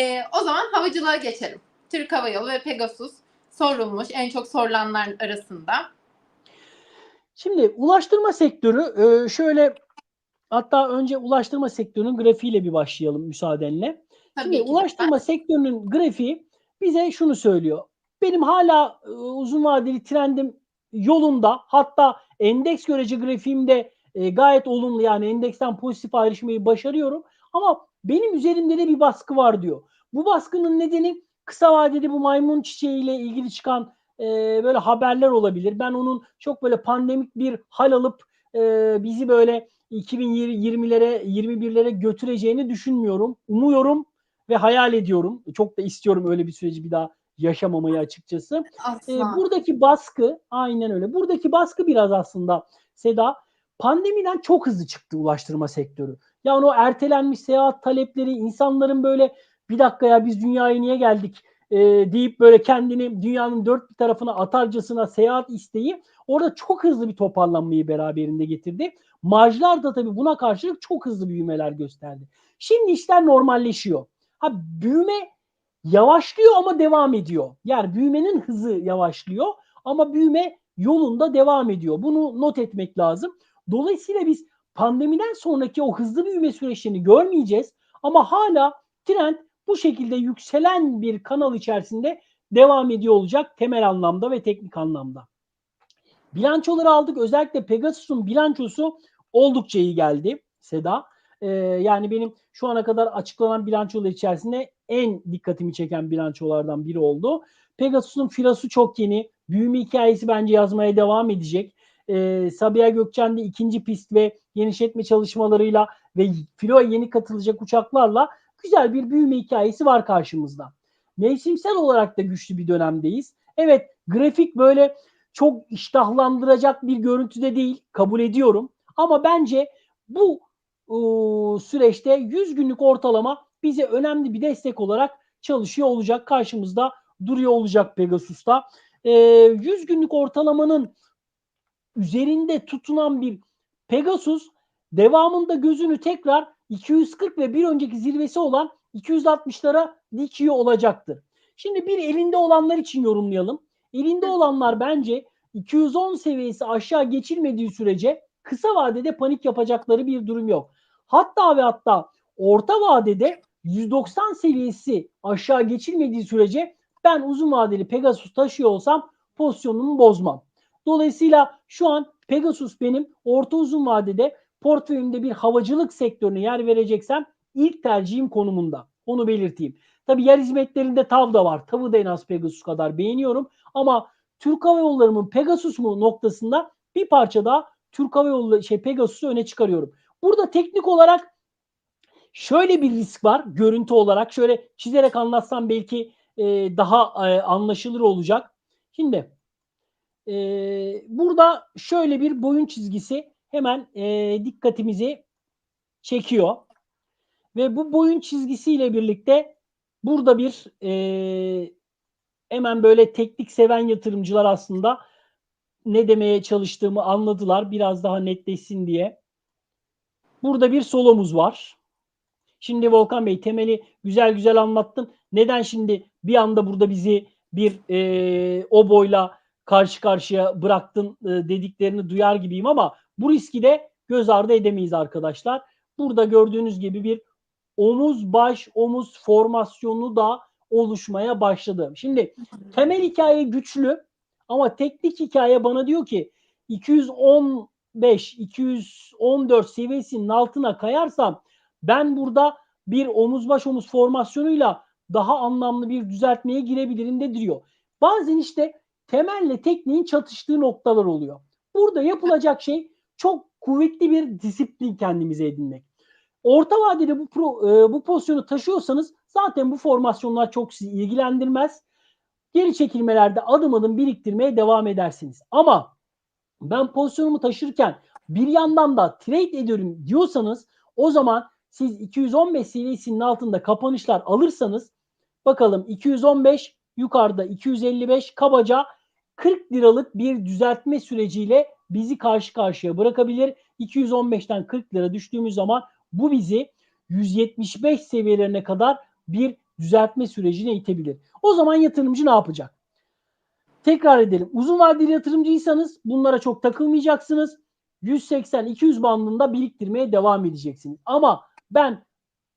Ee, o zaman havacılığa geçelim. Türk Hava Yolu ve Pegasus sorulmuş en çok sorulanlar arasında. Şimdi ulaştırma sektörü e, şöyle hatta önce ulaştırma sektörünün grafiğiyle bir başlayalım müsaadenle. Tabii Şimdi ki. ulaştırma sektörünün grafiği bize şunu söylüyor. Benim hala e, uzun vadeli trendim yolunda. Hatta endeks görece grafiğimde e, gayet olumlu yani endeksten pozitif ayrışmayı başarıyorum. Ama benim üzerimde de bir baskı var diyor. Bu baskının nedeni kısa vadeli bu maymun çiçeğiyle ilgili çıkan e, böyle haberler olabilir. Ben onun çok böyle pandemik bir hal alıp e, bizi böyle 2020'lere 21'lere götüreceğini düşünmüyorum. Umuyorum ve hayal ediyorum. Çok da istiyorum öyle bir süreci bir daha yaşamamayı açıkçası. Asla. buradaki baskı aynen öyle. Buradaki baskı biraz aslında Seda pandemiden çok hızlı çıktı ulaştırma sektörü. Yani o ertelenmiş seyahat talepleri insanların böyle bir dakika ya biz dünyaya niye geldik e, deyip böyle kendini dünyanın dört bir tarafına atarcasına seyahat isteği orada çok hızlı bir toparlanmayı beraberinde getirdi. Marjlar da tabii buna karşılık çok hızlı büyümeler gösterdi. Şimdi işler normalleşiyor. Ha büyüme yavaşlıyor ama devam ediyor. Yani büyümenin hızı yavaşlıyor ama büyüme yolunda devam ediyor. Bunu not etmek lazım. Dolayısıyla biz pandemiden sonraki o hızlı büyüme süreçlerini görmeyeceğiz ama hala trend bu şekilde yükselen bir kanal içerisinde devam ediyor olacak temel anlamda ve teknik anlamda. Bilançoları aldık. Özellikle Pegasus'un bilançosu oldukça iyi geldi Seda. Ee, yani benim şu ana kadar açıklanan bilançolar içerisinde en dikkatimi çeken bilançolardan biri oldu. Pegasus'un filosu çok yeni. Büyüme hikayesi bence yazmaya devam edecek. Ee, Sabiha Gökçen de ikinci pist ve genişletme çalışmalarıyla ve filoya yeni katılacak uçaklarla güzel bir büyüme hikayesi var karşımızda. Mevsimsel olarak da güçlü bir dönemdeyiz. Evet grafik böyle çok iştahlandıracak bir görüntüde değil kabul ediyorum. Ama bence bu ıı, süreçte 100 günlük ortalama bize önemli bir destek olarak çalışıyor olacak. Karşımızda duruyor olacak Pegasus'ta. Ee, 100 günlük ortalamanın üzerinde tutunan bir Pegasus devamında gözünü tekrar 240 ve bir önceki zirvesi olan 260'lara dikiyor olacaktır. Şimdi bir elinde olanlar için yorumlayalım. Elinde olanlar bence 210 seviyesi aşağı geçilmediği sürece kısa vadede panik yapacakları bir durum yok. Hatta ve hatta orta vadede 190 seviyesi aşağı geçilmediği sürece ben uzun vadeli Pegasus taşıyor olsam pozisyonumu bozmam. Dolayısıyla şu an Pegasus benim orta uzun vadede portföyümde bir havacılık sektörüne yer vereceksem ilk tercihim konumunda. Onu belirteyim. Tabii yer hizmetlerinde TAV da var. TAV'ı da en az Pegasus kadar beğeniyorum. Ama Türk Hava Yolları mı Pegasus mu noktasında bir parça daha Türk Hava Yolları şey Pegasus'u öne çıkarıyorum. Burada teknik olarak şöyle bir risk var görüntü olarak. Şöyle çizerek anlatsam belki e, daha e, anlaşılır olacak. Şimdi e, burada şöyle bir boyun çizgisi hemen e, dikkatimizi çekiyor. Ve bu boyun çizgisiyle birlikte burada bir e, hemen böyle teknik seven yatırımcılar aslında ne demeye çalıştığımı anladılar biraz daha netleşsin diye. Burada bir solomuz var. Şimdi Volkan Bey temeli güzel güzel anlattın. Neden şimdi bir anda burada bizi bir e, o boyla karşı karşıya bıraktın e, dediklerini duyar gibiyim ama bu riski de göz ardı edemeyiz arkadaşlar. Burada gördüğünüz gibi bir omuz baş omuz formasyonu da oluşmaya başladı. Şimdi temel hikaye güçlü ama teknik hikaye bana diyor ki 215 214 seviyesinin altına kayarsam ben burada bir omuz baş omuz formasyonuyla daha anlamlı bir düzeltmeye girebilirim de diyor. Bazen işte temelle tekniğin çatıştığı noktalar oluyor. Burada yapılacak şey çok kuvvetli bir disiplin kendimize edinmek. Orta vadede bu pro, e, bu pozisyonu taşıyorsanız zaten bu formasyonlar çok sizi ilgilendirmez. Geri çekilmelerde adım adım biriktirmeye devam edersiniz. Ama ben pozisyonumu taşırken bir yandan da trade ediyorum diyorsanız o zaman siz 215 seviyesinin altında kapanışlar alırsanız bakalım 215 yukarıda 255 kabaca 40 liralık bir düzeltme süreciyle bizi karşı karşıya bırakabilir. 215'ten 40 lira düştüğümüz zaman bu bizi 175 seviyelerine kadar bir düzeltme sürecine itebilir. O zaman yatırımcı ne yapacak? Tekrar edelim. Uzun vadeli yatırımcıysanız bunlara çok takılmayacaksınız. 180-200 bandında biriktirmeye devam edeceksiniz. Ama ben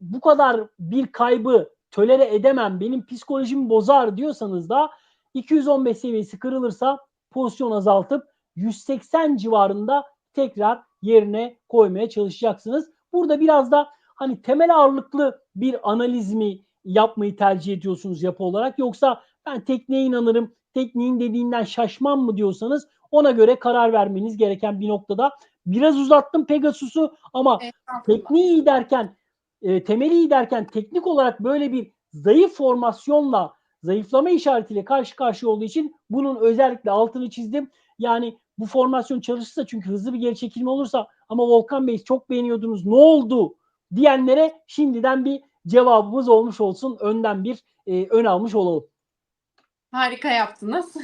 bu kadar bir kaybı tölere edemem, benim psikolojimi bozar diyorsanız da 215 seviyesi kırılırsa pozisyon azaltıp 180 civarında tekrar yerine koymaya çalışacaksınız. Burada biraz da hani temel ağırlıklı bir analiz mi yapmayı tercih ediyorsunuz yapı olarak yoksa ben tekniğe inanırım, tekniğin dediğinden şaşmam mı diyorsanız ona göre karar vermeniz gereken bir noktada. Biraz uzattım Pegasus'u ama Estağfurullah. tekniği iyi derken, e, temeli iyi derken teknik olarak böyle bir zayıf formasyonla, zayıflama işaretiyle karşı karşıya olduğu için bunun özellikle altını çizdim. Yani bu formasyon çalışırsa çünkü hızlı bir geri çekilme olursa ama Volkan Bey çok beğeniyordunuz ne oldu diyenlere şimdiden bir cevabımız olmuş olsun. Önden bir e, ön almış olalım. Harika yaptınız.